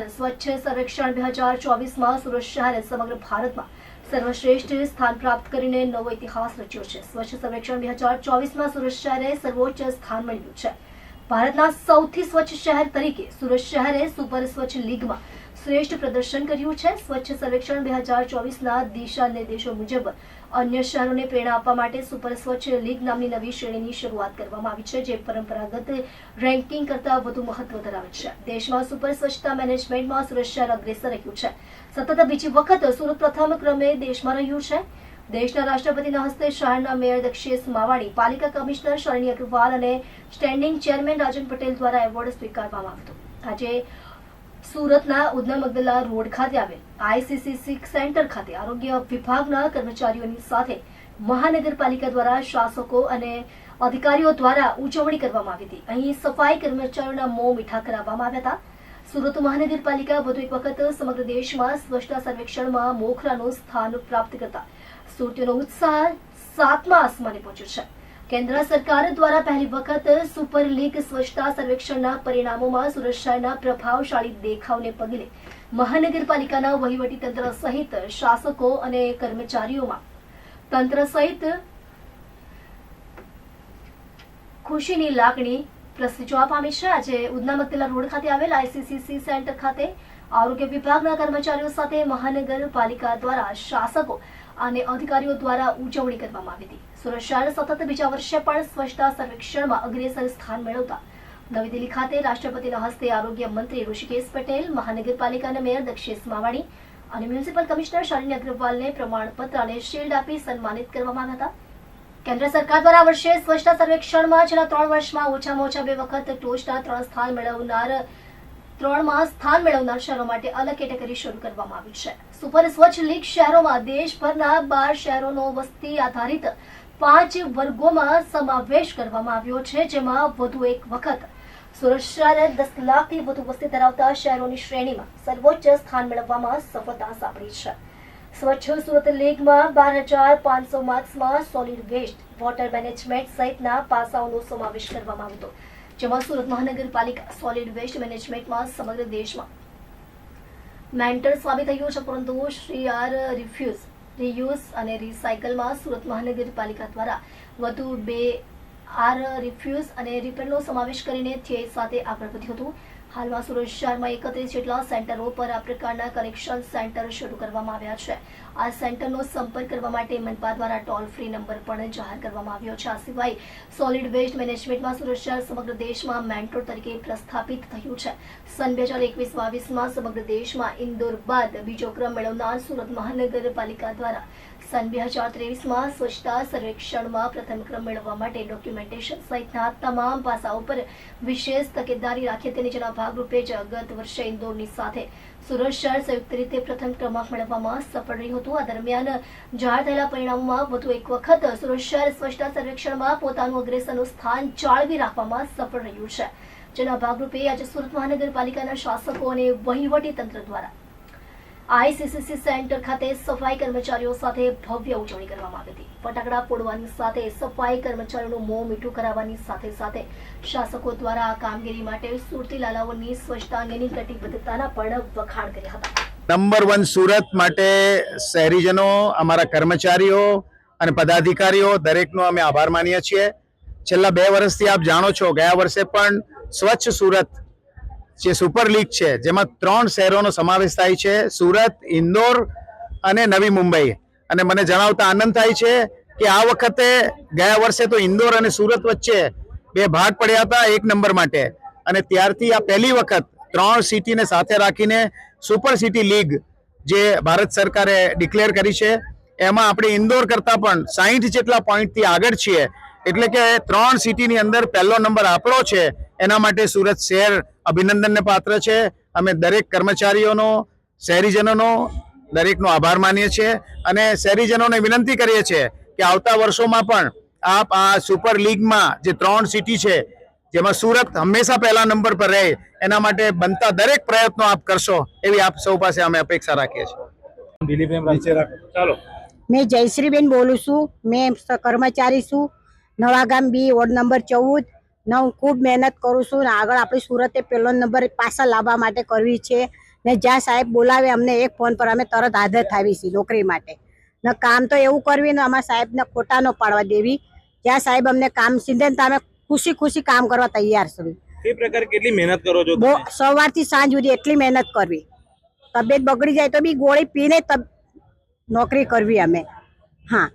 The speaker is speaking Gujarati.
શહેર સ્વચ્છ સર્વેક્ષણ બે હજાર ચોવીસમાં સુરત શહેરે સમગ્ર ભારતમાં સર્વશ્રેષ્ઠ સ્થાન પ્રાપ્ત કરીને નવો ઇતિહાસ રચ્યો છે. સ્વચ્છ સર્વેક્ષણ બે હજાર ચોવીસમાં સુરત શહેરે સર્વોચ્ચ સ્થાન મેળવ્યું છે. ભારતના સૌથી સ્વચ્છ શહેર તરીકે સુરત શહેરે સુપર સ્વચ્છ લીગમાં શ્રેષ્ઠ પ્રદર્શન કર્યું છે. સ્વચ્છ સર્વેક્ષણ બે હજાર ચોવીસના દિશા નિર્દેશો મુજબ અન્ય શહેરોને પ્રેરણા આપવા માટે સુપર સ્વચ્છ લીગ નામની નવી શ્રેણીની શરૂઆત કરવામાં આવી છે, જે પરંપરાગત રેન્કિંગ કરતાં વધુ મહત્વ ધરાવે છે. દેશમાં સુપર સ્વચ્છતા મેનેજમેન્ટમાં સુરત શહેર અગ્રેસર રહ્યું છે. સતત બીજી વખત સુરત પ્રથમ ક્રમે દેશમાં રહ્યું છે. દેશના રાષ્ટ્રપતિના હસ્તે શહેરના મેયર દક્ષેશ માવાણી, પાલિકા કમિશનર શાલિની અગ્રવાલ અને સ્ટેન્ડિંગ ચેરમેન રાજન પટેલ દ્વારા એવોર્ડ સ્વીકારવામાં આવ્યો આજે સુરતના ઉધના મગદલા રોડ ખાતે આવેલ આઈસીસીસી સેન્ટર ખાતે આરોગ્ય વિભાગના કર્મચારીઓની સાથે મહાનગરપાલિકા દ્વારા શાસકો અને અધિકારીઓ દ્વારા ઉજવણી કરવામાં આવી હતી. અહીં સફાઈ કર્મચારીઓના મોં મીઠા કરાવવામાં આવ્યા હતા. સુરત મહાનગરપાલિકા વધુ એક વખત સમગ્ર દેશમાં સ્વચ્છતા સર્વેક્ષણમાં મોખરાનું સ્થાન પ્રાપ્ત કરતા સુરતીઓનો ઉત્સાહ સાતમા આસમાને પહોંચ્યો છે. કેન્દ્ર સરકાર દ્વારા પહેલી વખત સુપર લીગ સ્વચ્છતા સર્વેક્ષણના પરિણામોમાં સુરત પ્રભાવશાળી દેખાવને પગલે મહાનગરપાલિકાના વહીવટીતંત્ર સહિત શાસકો અને કર્મચારીઓમાં તંત્ર સહિત ખુશીની લાગણી પ્રસરી જોવા પામી છે. આજે ઉધના મકતેલા રોડ ખાતે આવેલા આઈસીસીસી સેન્ટર ખાતે આરોગ્ય વિભાગના કર્મચારીઓ સાથે મહાનગરપાલિકા દ્વારા શાસકો અને અધિકારીઓ દ્વારા ઉજવણી કરવામાં આવી હતી. સુરત શહેર સતત બીજા વર્ષે પણ સ્વચ્છતા સર્વેક્ષણમાં અગ્રેસર સ્થાન મેળવતા નવી દિલ્હી ખાતે રાષ્ટ્રપતિના હસ્તે આરોગ્ય મંત્રી ઋષિકેશ પટેલ, મહાનગરપાલિકાના મેયર દક્ષેશ માવાણી અને મ્યુનિસિપલ કમિશનર શાલિની અગ્રવાલને પ્રમાણપત્ર અને શિલ્ડ આપી સન્માનિત કરવામાં આવ્યા હતા. કેન્દ્ર સરકાર દ્વારા વર્ષે સ્વચ્છતા સર્વેક્ષણમાં છેલ્લા ત્રણ વર્ષમાં ઓછામાં ઓછા બે વખત ટોચના ત્રણ સ્થાન મેળવનાર ત્રણમાં સ્થાન મેળવનાર શહેરો માટે અલગ કેટેગરી શરૂ કરવામાં આવી છે. સુપર સ્વચ્છ લીગ શહેરોમાં દેશભરના બાર શહેરોનો વસ્તી આધારિત પાંચ વર્ગોમાં સમાવેશ કરવામાં આવ્યો છે, જેમાં વધુ એક વખત સુરત શહેરે દસ લાખથી વધુ વસ્તી ધરાવતા શહેરોની શ્રેણીમાં સર્વોચ્ચ સ્થાન મેળવવામાં સફળતા સાંપડી છે. સ્વચ્છ સુરત લીગમાં બાર હજાર પાંચસો માર્ક્સમાં સોલિડ વેસ્ટ વોટર મેનેજમેન્ટ સહિતના પાસાઓનો સમાવેશ કરવામાં આવ્યો હતો જેમાં સુરત મહાનગરપાલિકા સોલિડ વેસ્ટ મેનેજમેન્ટમાં સમગ્ર દેશમાં. મેન્ટર સાબિત થયું છે, પરંતુ શ્રી આર રિફ્યુઝ રીયુઝ અને રિસાયકલમાં સુરત મહાનગરપાલિકા દ્વારા વધુ બે આર રિફ્યુઝ અને રિપેરનો સમાવેશ કરીને ધ્યેય સાથે આગળ વધ્યું હતું. હાલમાં સુરત શહેરમાં એકત્રીસ જેટલા સેન્ટરો પર આ પ્રકારના કલેક્શન સેન્ટર શરૂ કરવામાં આવ્યા છે. આ સેન્ટરનો સંપર્ક કરવા માટે મનપા દ્વારા ટોલ ફ્રી નંબર પણ જાહેર કરવામાં આવ્યો છે. આ સિવાય સોલિડ વેસ્ટ મેનેજમેન્ટમાં સુરત શહેર સમગ્ર દેશમાં મેન્ટોર તરીકે પ્રસ્થાપિત થયું છે. સન બે હજાર એકવીસ બાવીસમાં સમગ્ર દેશમાં ઇન્દોર બાદ બીજો ક્રમ મેળવનાર સુરત મહાનગરપાલિકા દ્વારા સન બે હજાર ત્રેવીસમાં સ્વચ્છતા સર્વેક્ષણમાં પ્રથમ ક્રમ મેળવવા માટે ડોક્યુમેન્ટેશન સહિતના તમામ પાસાઓ પર વિશેષ તકેદારી રાખે તેની નીચેના ભાગરૂપે જ ગત વર્ષે ઇન્દોરની સાથે સુરત શહેર સંયુક્ત રીતે પ્રથમ ક્રમાંક મેળવવામાં સફળ રહ્યું હતું. આ દરમિયાન જાહેર થયેલા પરિણામોમાં વધુ એક વખત સુરત શહેર સ્વચ્છતા સર્વેક્ષણમાં પોતાનું અગ્રેસરનું સ્થાન જાળવી રાખવામાં સફળ રહ્યું છે. જેના ભાગરૂપે આજે સુરત મહાનગરપાલિકાના શાસકો અને વહીવટી તંત્ર દ્વારા આઈસીસીસી સેન્ટર ખાતે સફાઈ કર્મચારીઓ સાથે ભવ્ય ઉજવણી કરવામાં આવી હતી. ફટાકડા ફોડવાની સાથે, સફાઈ કર્મચારીઓનું મોં મીઠું કરાવવાની સાથે સાથે શાસકો દ્વારા આ કામગીરી માટે સુરતી લાલાઓની સ્વચ્છતા અંગેની કટિબદ્ધતાના પણ વખાણ કર્યા હતા. નંબર વન સુરત માટે શહેરીજનો, અમારા કર્મચારીઓ અને પદાધિકારીઓ, દરેકનો અમે આભાર માનીએ છીએ. છેલ્લા બે વર્ષથી આપ જાણો છો, ગયા વર્ષે પણ સ્વચ્છ સુરત જે સુપર લીગ છે, જેમાં ત્રણ શહેરોનો સમાવેશ થાય છે, સુરત, ઇન્દોર અને નવી મુંબઈ. અને મને જણાવતા આનંદ થાય છે કે આ વખતે ગયા વર્ષે તો ઇન્દોર અને સુરત વચ્ચે બે ભાગ પડ્યા હતા એક નંબર માટે. અને ત્યારથી આ પહેલી વખત ત્રણ સિટીને સાથે રાખીને સુપર સિટી લીગ જે ભારત સરકારે ડિક્લેર કરી છે, એમાં આપણે ઇન્દોર કરતાં પણ સાહીઠ જેટલા પોઈન્ટથી આગળ છીએ. એટલે કે ત્રણ સિટીની અંદર પહેલો નંબર આપણો છે એના માટે સુરત શહેર અભિનંદનને પાત્ર છે. અમે દરેક કર્મચારીઓનો શહેરીજનોનો દરેકનો આભાર માનીએ છીએ અને શહેરીજનોને વિનંતી કરીએ છીએ કે આવતા વર્ષોમાં પણ આપ આ સુપર લીગમાં જે ત્રણ સિટી છે જેમાં સુરત હંમેશા પહેલા નંબર પર રહે એના માટે બનતા દરેક પ્રયત્નો આપ કરશો એવી આપ સૌ પાસે અમે અપેક્ષા રાખીએ છીએ. ચાલો. મેં જયશ્રીબેન બોલું છું. મેં કર્મચારી છું. નવાગામ બી વોર્ડ નંબર ચૌદ. ને હું ખૂબ મહેનત કરું છું ને આગળ આપણી સુરતે પહેલો નંબર પાછા લાવવા માટે કરવી છે. ને જ્યાં સાહેબ બોલાવે અમને એક ફોન પર અમે તરત હાજર થાવી છીએ નોકરી માટે. ને કામ તો એવું કરવી ને અમારા સાહેબને ખોટા ન પાડવા દેવી. જ્યાં સાહેબ અમને કામ સીધે ને અમે ખુશી ખુશી કામ કરવા તૈયાર છીએ એ પ્રકારે કેટલી મહેનત કરો છો બહુ સવારથી સાંજ સુધી એટલી મહેનત કરવી. તબિયત બગડી જાય તો બી ગોળી પીને નોકરી કરવી અમે. હા.